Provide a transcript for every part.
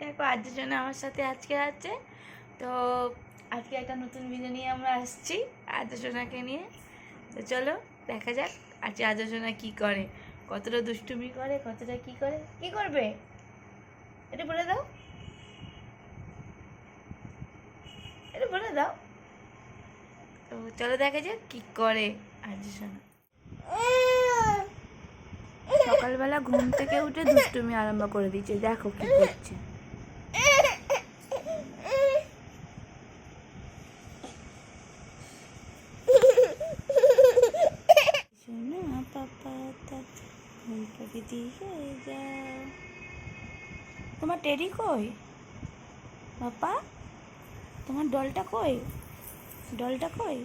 দেখো আজের জন্য আমার সাথে আজকে আছে। তো আজকে একটা নতুন ভিডিও নিয়ে আমরা আসছি আর্যসোনাকে নিয়ে। তো চলো, দেখা যাক আজকে আর্যসোনা কী করে। কতটা দুষ্টুমি করে, কতটা কি করে, কি করবে? এটা বলে দাও। এটা বলে দাও। তো চলো দেখা যাক কি করে আর্যসোনা সকালবেলা ঘুম থেকে উঠে দুষ্টুমি আরম্ভ করে দিচ্ছে। দেখো কি করছে। তোমার টেরি কই? পাপা তোমার ডলটা কই? ডলটা কই?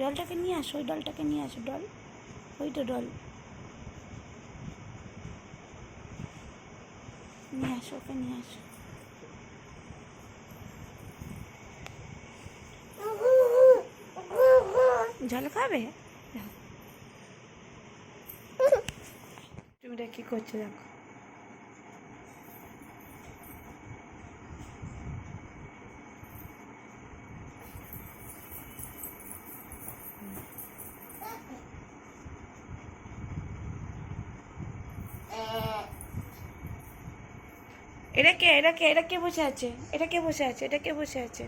ডলটাকে নিয়ে আসো, ওই ডলটাকে নিয়ে আসো, ডল। ওই তো ডল। নিয়ে আসো ওকে নিয়ে আসো। জল খাবে? তুমি কি করছ দেখো। এটা কে? এটা কে? এটা কে বসে আছে? এটা কে বসে আছে? এটা কে বসে আছে?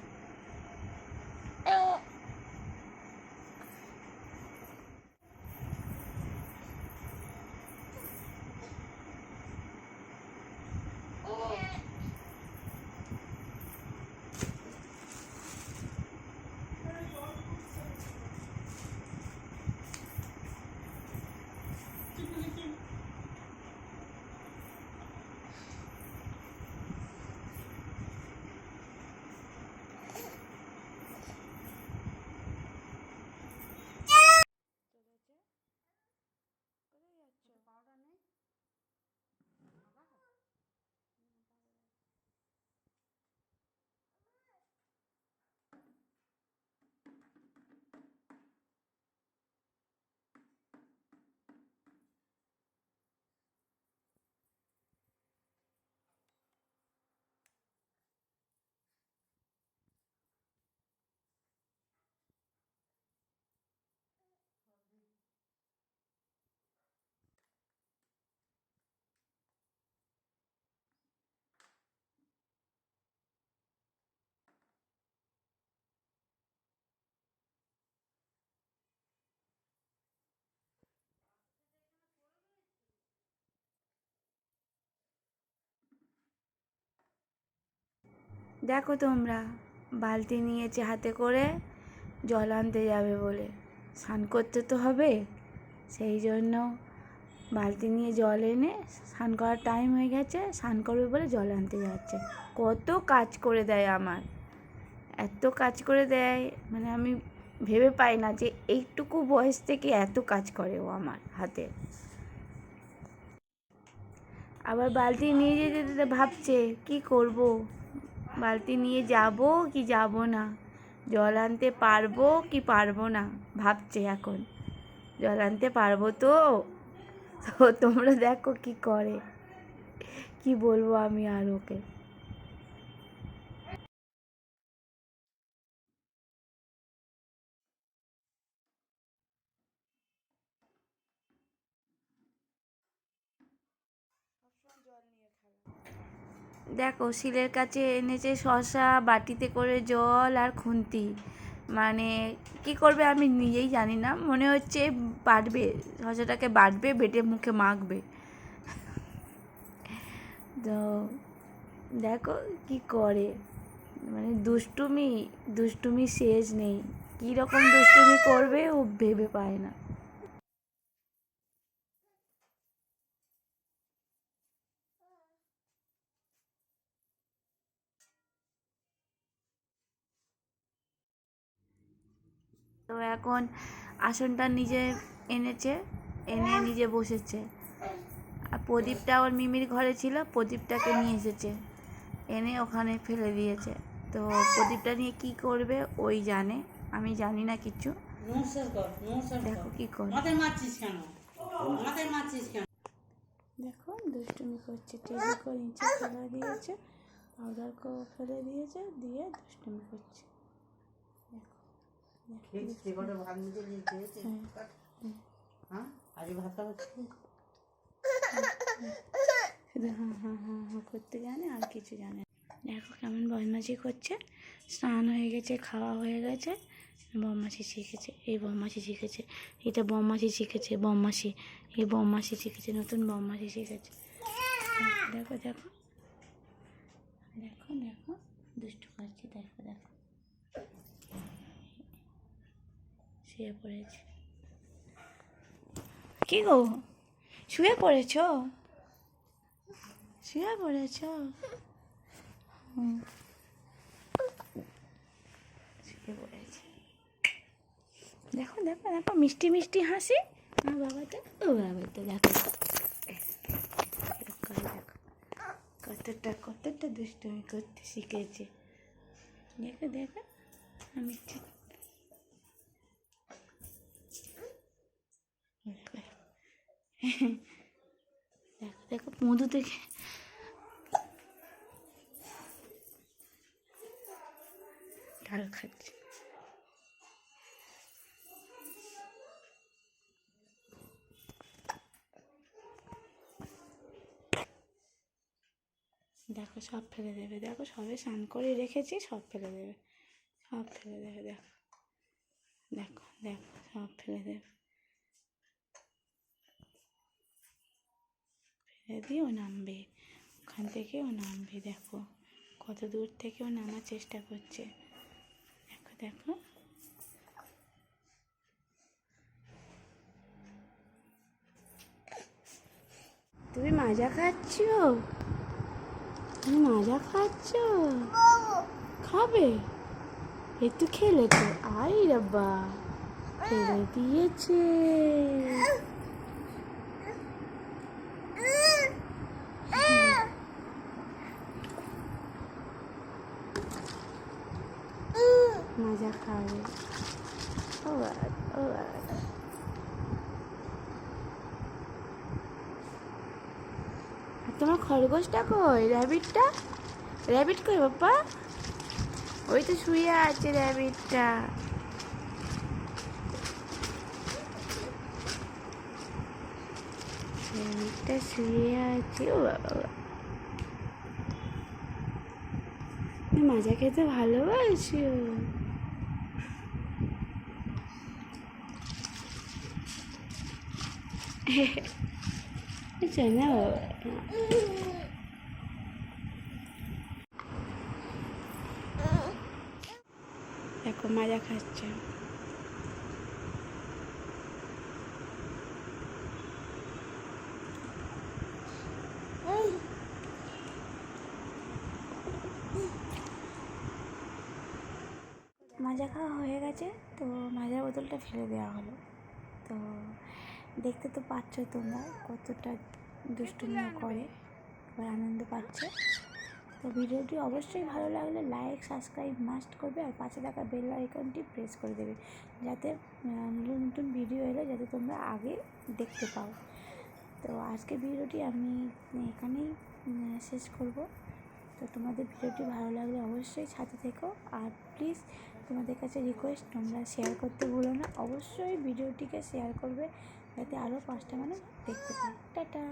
দেখো তোমরা, বালতি নিয়েছে হাতে করে জল আনতে যাবে বলে। স্নান করতে তো হবে। সেই জন্য বালতি নিয়ে জল এনে স্নান করার টাইম হয়ে গেছে, স্নান করবে বলে জল আনতে যাচ্ছে। কত কাজ করে দেয় আমার। এত কাজ করে দেয় মানে আমি ভেবে পাই না যে এইটুকু বয়স থেকে এত কাজ করে ও আমার হাতে। আবার বালতি নিয়ে যেতে ভাবছে, কি করব? বালতি নিয়ে যাব কি যাব না? জল আনতে পারব কি পারব না? ভাবছে এখন। জল আনতে পারব তো? তো তোমরা দেখো কি করে। কি বলব আমি আর ওকে? দেখো, শিলের কাছে এনেছে শশা বাটিতে করে জল আর খুন্তি। মানে কি করবে আমি নিজেই জানি না। মনে হচ্ছে বাটবে শশাটাকে বাটবে বেটে মুখে মাখবে। তো, দেখো কি করে। মানে দুষ্টুমি দুষ্টুমি শেষ নেই। কী রকম দুষ্টুমি করবে ও ভেবে পায় না। তো এখন আসনটা নিজে এনেছে এনে নিজে বসেছে। আর প্রদীপটা ওর মিমির ঘরে ছিল প্রদীপটাকে নিয়ে এসেছে। এনে ওখানে ফেলে দিয়েছে। তো প্রদীপটা নিয়ে কি করবে ওই জানে। আমি জানি না কিছু। দেখো কি করে। মাথায় মারছিস কেন? মাথায় মারছিস কেন? দেখো দুষ্টুমি করছে টেবিল করে নিচে ফেলে দিয়েছে পাউডার ফেলে দিয়েছে দিয়ে দুষ্টুমি করছে। যে কটা ভাত নিতে নিয়ে হ্যাঁ। হ্যাঁ? আজ ভাতটা হচ্ছে? শুধু হাঁ হাঁ হাঁ হাঁ করতে জানে আর কিছু জানে। দেখো কেমন বদমাশি করছে। স্নান হয়ে গেছে খাওয়া হয়ে গেছে বদমাশি শিখেছে এই বদমাশি শিখেছে এটা বদমাশি শিখেছে বদমাশি এই বদমাশি শিখেছে নতুন বদমাশি শিখেছে। দেখো দেখো দেখো দেখো দুষ্টু করছে দেখো দেখো শুয়ে পড়েছে। কি গো? শুয়ে পড়েছো? শুয়ে পড়েছ। শুয়ে দেখো দেখো দেখো, মিষ্টি মিষ্টি হাসি। আমার বাবাটা ও করে দেখো। কতটা কতটা দুষ্টুমি করতে শিখেছে। দেখো দেখো, আমি ঠিক দেখো দেখো মধু থেকে। ডাল খাচ্ছে। দেখো, সব ফেলে দেবে। দেখো, সবে স্নান করে রেখেছি, সব ফেলে দেবে। সব ফেলে দেবে, দেখো। দেখো দেখো, সব ফেলে দেবে। ফেলে দিয়ে ও নামবে। ওখান থেকে ও নামবে, দেখো। কত দূর থেকে ও নামার চেষ্টা করছে। দেখো দেখো। তুমি মাজা খাচ্ছ? তুমি মাজা খাচ্ছ? খাবে? একটু খেলে তো। আই রাব্বা, খেলে দিয়েছে। মাজা খাবে তোমার খরগোশটা কই র্যাবিটটা র্যাবিট কই বাপ্পা ওই তো শুয়ে আছে র্যাবিটটা র্যাবিটটা শুয়ে আছে ও বাবা মাজা খেতে ভালোবাসো দেখো মাজা খাচ্ছে মাজা খাওয়া হয়ে গেছে তো মাজার বোতলটা ফেলে দেওয়া হলো। দেখতে তো পাচ্ছ তোমরা কতটা দুষ্টুমি করে এবার আনন্দ পাচ্ছে। তো ভিডিওটি অবশ্যই ভালো লাগলে লাইক সাবস্ক্রাইব মাস্ট করবে আর পাশে থাকা বেল আইকনটি প্রেস করে দেবে যাতে নতুন নতুন ভিডিও এলে যাতে তোমরা আগে দেখতে পাও। তো আজকে ভিডিওটি আমি এখানেই শেষ করব। তো তোমাদের ভিডিওটি ভালো লাগলে অবশ্যই সাথে থেকো আর প্লিজ তোমাদের কাছে রিকোয়েস্ট তোমরা শেয়ার করতে ভুলো না। অবশ্যই ভিডিওটিকে শেয়ার করবে যাতে আরও পাঁচটা মানুষ দেখতে পায়। টাটা।